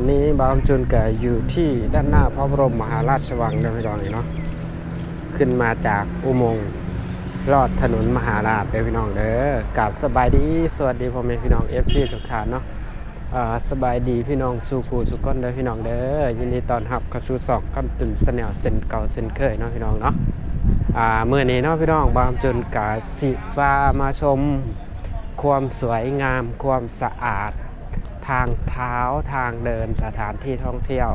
พี่น้อนนี้บาวจุนก็อยู่ที่ด้านหน้าพระบรมมหาราชวังนะพี่น้องเนาะขึ้นมาจากอุโมงค์ลอดถนนมหาราชเด้อพี่น้องเด้อกับสบายดีสวัสดีพ่อแม่พี่น้องเอฟซีทุกท่านเนาะสบายดีพี่น้องสู่กูสุก้นเด้อพี่น้องเด้อยินดีตอนรับเข้าสู่สองคำตุนเสนวเส้นเก่าเส้นเคยเนาะพี่น้องเนาะเมื่อนี้เนาะพี่น้องบางจนกาสิฟ้ามาชม ความสวยงามความสะอาด ทางเท้าทางเดินสถานที่ท่องเที่ยว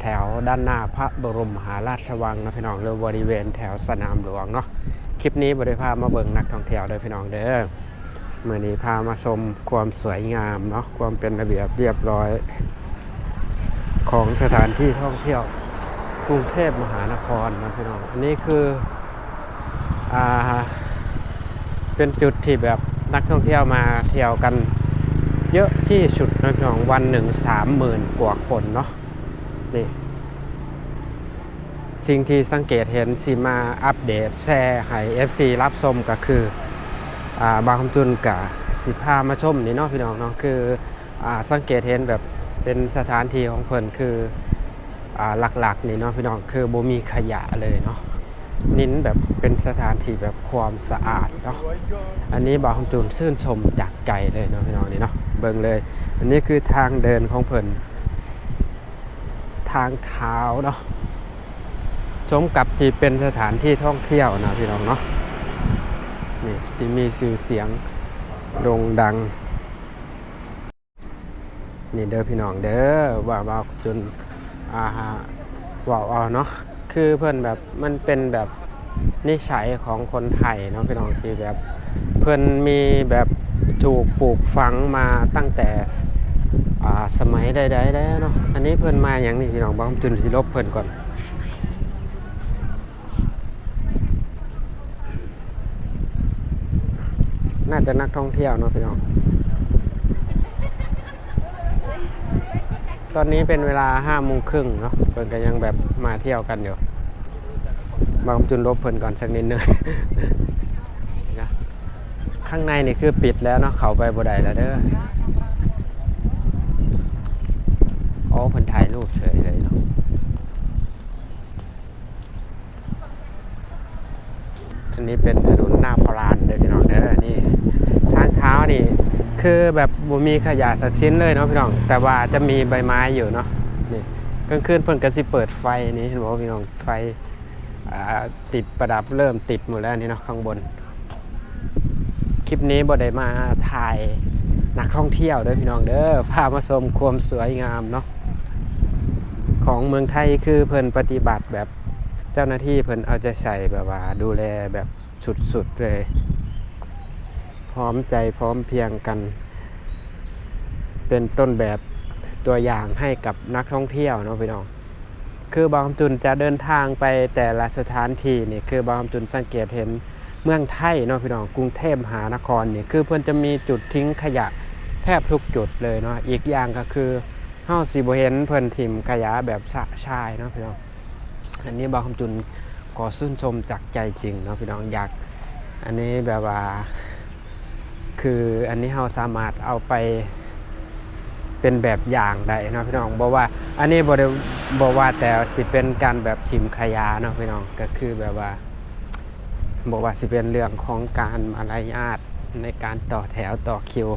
แถวด้านหน้าพระบรมมหาราชวังนะพี่น้องหรือบริเวณแถวสนามหลวงเนาะคลิปนี้บริพามาเบิ่งนักท่องเที่ยวเด้อพี่น้องเด้อเมื่อนี้พามาชมความสวยงามเนาะความเป็นระเบียบเรียบร้อย ของสถานที่ท่องเที่ยวกรุงเทพมหานครนะพี่น้องอันนี้คืออ่าเป็นจุดที่แบบนักท่องเที่ยวมาเที่ยวกัน เยอะที่สุดนะพี่น้องวันหนึ่งสามหมื่นกว่าคนเนาะนี่สิ่งที่สังเกตเห็นสิมาอัปเดตแชร์ให้ FC รับชมก็คืออ่าบางคำจุนกับสิพามาชมนี่เนาะพี่น้องเนาะคืออ่าสังเกตเห็นแบบเป็นสถานที่ของเพิ่นคืออ่าหลักๆนี่เนาะพี่น้องคือบ่มีขยะเลยเนาะนิ้นแบบเป็นสถานที่แบบความสะอาดเนาะอันนี้บางคำจุนชื่นชมจากใจเลยเนาะพี่น้องนี่เนาะ เบิงเลย อันนี้คือทางเดินของเพิ่นทางเท้าเนาะสมกับที่เป็นสถานที่ท่องเที่ยวนะพี่น้องเนาะนี่ที่มีชื่อเสียงโด่งดัง นี่เด้อพี่น้องเด้อว่าว่าจนอาฮะว่าเอาเนาะคือเพื่อนแบบมันเป็นแบบนิสัยของคนไทยเนาะพี่น้องที่แบบ เพื่อนมีแบบ ถูกปลูกฝังมาตั้งแต่สมัยใดๆแล้วเนาะ อันนี้เพิ่นมาอย่างนี้พี่น้องบ้องจุนสิลบเพิ่นก่อน น่าจะนักท่องเที่ยวเนาะพี่น้อง ตอนนี้เป็นเวลาห้าโมงครึ่งเนาะ เพิ่นก็ยังแบบมาเที่ยวกันอยู่บางจุนลบเพิ่นก่อนสักนิดนึง ข้างในนี่คือปิดแล้วเนาะเขาไปบ่ได้แล้วเด้ออ๋อเพิ่นถ่ายรูปเฉยเลยเนาะอันนี้เป็นถนนหน้าพรานเด้อพี่น้องเด้อนี่ทางเท้านี่คือแบบบ่มีขยะสักชิ้นเลยเนาะพี่น้อง แต่ว่าจะมีใบไม้อยู่เนาะนี่กลางคืนเพิ่นก็สิเปิดไฟนี่เห็นบ่พี่น้องไฟติดประดับเริ่มติดหมดแล้วนี่เนาะข้างบน คลิปนี้บ่ได้มาถ่ายนักท่องเที่ยวเด้อพี่น้องเด้อพามาชมความสวยงามเนาะของเมืองไทยคือเพิ่นปฏิบัติแบบเจ้าหน้าที่เพิ่นเอาใจใส่แบบว่าดูแลแบบสุดๆเลย พร้อมใจพร้อมเพียงกัน เป็นต้นแบบตัวอย่างให้กับนักท่องเที่ยวเนาะพี่น้องคือบางจุนจะเดินทางไปแต่ละสถานที่นี่คือบางจุนสังเกตเห็น เมืองไทยเนาะพี่น้องกรุงเทพมหานครนี่คือเพิ่อนจะมีจุดทิ้งขยะแทบทุกจุดเลยเนาะอีกอย่างก็คือเฮาสิบ่เห็นเพิ่นทิมขยะแบบสะชายเนาะพี่น้องอันนี้บางคำจุนขอชื่นชมจากใจจริงเนาะพี่น้องอยากอันนี้แบบว่า คืออันนี้เฮาสามารถเอาไปเป็นแบบอย่างได้เนาะพี่น้องบอกว่า อันนี้บ่ได้บอกว่าแต่สิเป็นการแบบทิมขยะเนาะพี่น้องก็คือแบบว่า บอกว่าสิเป็นเรื่องของการมารยาทในการต่อแถวต่อคิว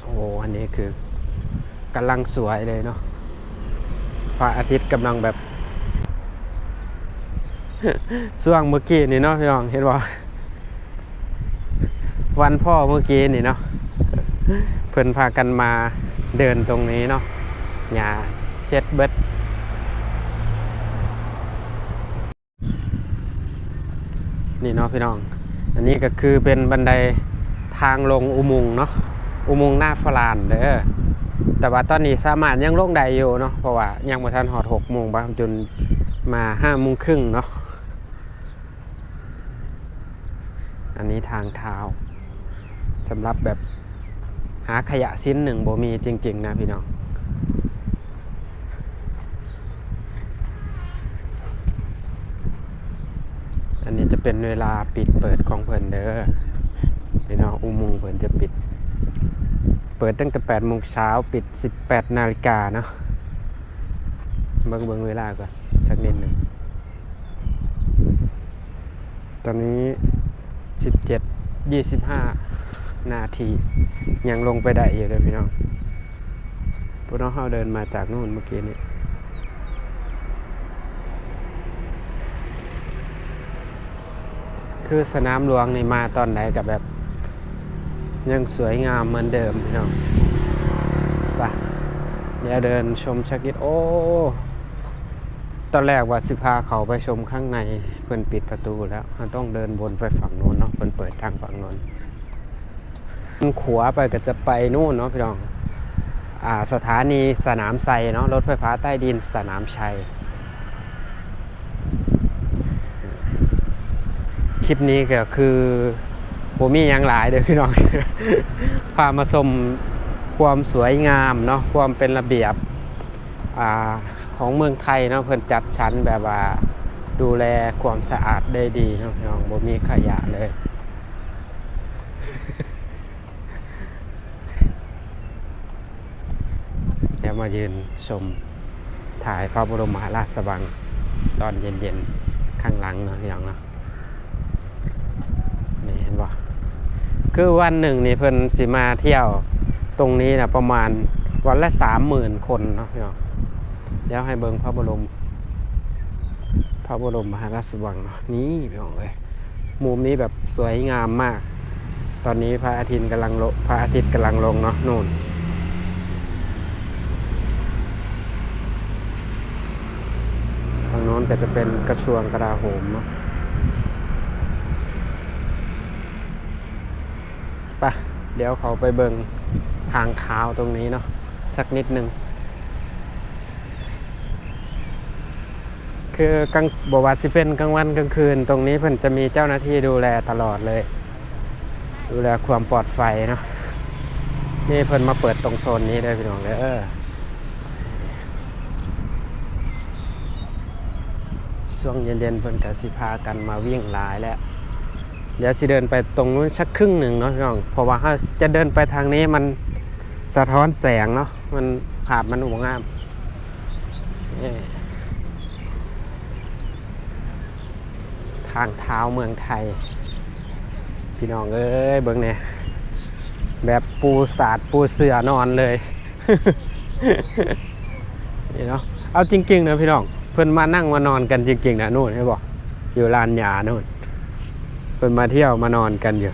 โอ้โหอันนี้คือกำลังสวยเลยเนาะพระอาทิตย์กำลังแบบช่วงเมื่อกี้นี่เนาะพี่น้องเห็นบ่วันพ่อเมื่อกี้นี่เนาะเพิ่นพากันมาเดินตรงนี้เนาะหญ้าเช็ดเบิด นี่เนาะพี่น้อง อันนี้ก็คือเป็นบันไดทางลงอุโมงค์เนาะอุโมงค์หน้าฟลานเด้อแต่ว่าตอนนี้สามารถยังลงได้อยู่เนาะเพราะว่ายังบ่ทันหอดหกโมงบางจนมาห้าโมงครึ่งเนาะอันนี้ทางเท้าสำหรับแบบหาขยะชิ้นหนึ่งบ่มีจริง ๆ นะพี่น้อง อันนี้จะ เป็นเวลาปิดเปิดของเพิ่นเด้อพี่น้องอุโมงค์เพิ่นจะปิด เปิดตั้งแต่8โมงเช้าปิด 18นาฬิกาเนาะเบิ่งเบิ่งเวลาก่อนสักนิดหนึ่งตอนนี้ 17 25 นาที ยังลงไปได้อยู่เลยพี่น้องพวกน้องเขาเดินมาจากนู่นเมื่อกี้นี้ คือสนามหลวงนี่มาตอนไหนกับแบบ ยังสวยงามเหมือนเดิมพี่น้องไปเดี๋ยวเดินชมชักกิดโอ้ ตอนแรกว่าสิพาเขาไปชมข้างในเพิ่นปิดประตูแล้วเราต้องเดินวนไปฝั่งโน้นเนาะเพิ่นเปิดทางฝั่งโน้นขวาไปก็จะไปนู่นเนาะพี่น้อง อ่าสถานีสนามไซเนาะรถไฟฟ้าใต้ดินสนามชัย คลิปนี้ก็คือผมมีอย่างหลายเด้อพี่น้อง พามาชมความสวยงามเนาะความเป็นระเบียบอของเมืองไทยเนาะเพิ่นจัดชั้นแบบว่าดูแลความสะอาดได้ดีเนาะพี่น้องบ่มีขยะเลย เดี๋ยวมายืนชมถ่ายพระบรมราชวังตอนเย็นๆ ข้างหลังเนาะพี่น้องเนาะ บ่คือวันหนึ่งนี่เพิ่นสิมาเที่ยวตรงนี้นะประมาณวันละสามหมื่นคนเนาะพี่น้องเดี๋ยวให้เบิงพระบรม พระบรมมหาราชวังเนาะนี่พี่น้องเอ้ยมุมนี้แบบสวยงามมาก ตอนนี้พระอาทิตย์กำลังลงพระอาทิตย์กำลังลงเนาะนู่นทางโน้นก็จะเป็นกระทรวงกลาโหมเนาะ ไปะ เดี๋ยวเขาไปเบิงทางเท้าตรงนี้เนาะสักนิดหนึ่งคือกลางบวาสิเป็นกลางวันกลางคืน ตรงนี้เพิ่นจะมีเจ้าหน้าที่ดูแลตลอดเลย ดูแลความปลอดภัยเนาะนี่เพิ่นมาเปิดตรงโซนนี้เลยพี่น้องเลยเออช่วงเย็นๆเพิ่นก็สิพากันมาวิ่งหลายแล้ว เดี๋ยวสิเดินไปตรงนู้นสักครึ่งหนึ่งเนาะพี่น้องเพราะว่าถ้าจะเดินไปทางนี้มันสะท้อนแสงเนาะมันภาพมันหวงามทางเท้าเมืองไทย พี่น้องเอ้ยเบิ่งเนี่ยแบบปูสาดปูเสือนอนเลยนี่เนาะเอาจริงๆนะพี่น้องเพื่อนมานั่งมานอนกันจริงๆนะนู่นให้บอกอยู่ลานหญ้านู่น เพิ่นมาเที่ยวมานอนกันอยู่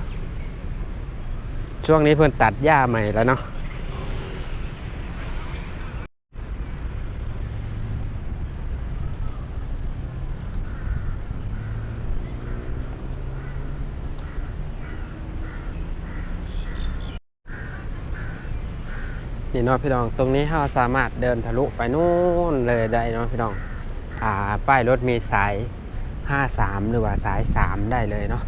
ช่วงนี้เพิ่นตัดหญ้าใหม่แล้วเนาะนี่เนาะพี่น้อง ตรงนี้เราสามารถเดินทะลุไปนู่นเลยได้เนาะพี่น้อง อ่า ป้ายรถมีสาย 53 หรือว่าสาย 3 ได้เลยเนาะ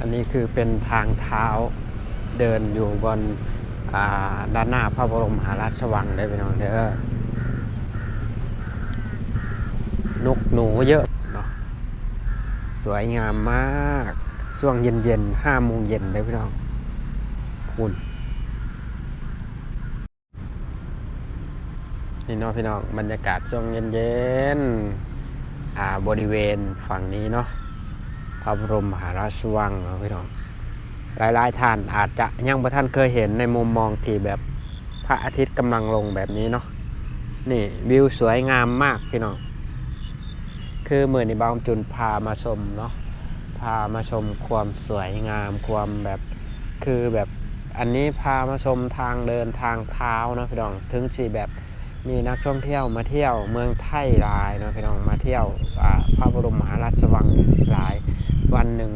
อันนี้คือเป็นทางเท้าเดินอยู่บนด้านหน้าพระบรมมหาราชวังได้ไปน้องเด้อนกหนูเยอะเนาะสวยงามมากช่วงเย็นเย็นห้าโมงเย็นเลยพี่น้องคุณนี่เนาะพี่น้องบรรยากาศช่วงเย็นๆอ่าบริเวณฝั่งนี้เนาะ พระบรมมหาราชวังเนาะพี่น้องหลายๆท่านอาจจะยังบ่ท่านเคยเห็นในมุมมองที่แบบพระอาทิตย์กำลังลงแบบนี้เนาะนี่วิวสวยงามมากพี่น้องคือเหมือนในบางจุนพามาชมเนาะพามาชมความสวยงามความแบบคือแบบอันนี้พามาชมทางเดินทางเท้านะพี่น้องถึงสีแบบมีนักท่องเที่ยวมาเที่ยวเมืองไทยหลายเนาะพี่น้องมาเที่ยวพระบรมมหาราชวังหลาย วันหนึ่ง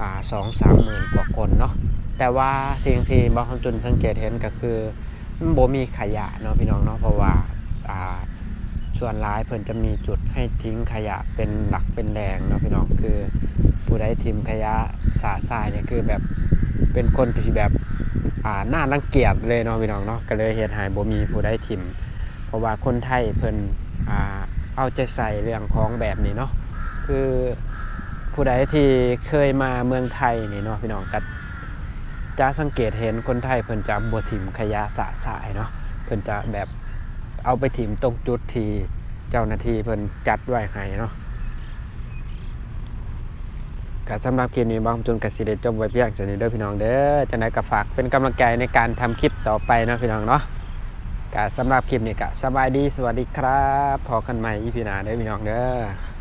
อ่าสองสามหมื่นกว่าคนเนาะแต่ว่าสิ่งที่บางคนจุนสังเกตเห็นก็คือมันบ่มีขยะเนาะพี่น้องเนาะเพราะว่าอ่าส่วนร้ายเพิ่นจะมีจุดให้ทิ้งขยะเป็นหลักเป็นแดงเนาะพี่น้องคือผู้ใดทิ้งขยะสาสายเนี่ยคือแบบเป็นคนที่แบบอ่าน่ารังเกียจเลยเนาะพี่น้องเนาะก็เลยเฮ็ดให้บ่มีผู้ใดทิมเพราะว่าคนไทยเพิ่นอ่าเอาใจใส่เรื่องของแบบนี้เนาะคือ ผู้ใดที่เคยมาเมืองไทยนี่เนาะพี่น้องก็จะสังเกตเห็นคนไทยเพิ่นจะบ่ถิ่มขยะสะสายเนาะเพิ่นจะแบบเอาไปถิ่มตรงจุดที่เจ้าหน้าที่เพิ่นจัดไว้ให้เนาะก็สำหรับคลิปนี้บางจุนกับสิได้จบไว้เพียงเท่านี้เด้อพี่น้องเด้อจังไดก็ฝากเป็นกำลังใจในการทำคลิปต่อไปเนาะพี่น้องเนาะก็สำหรับคลิปนี้ก็สบายดีสวัสดีครับพอกันใหม่อีพีหน้าเด้อพี่น้องเด้อ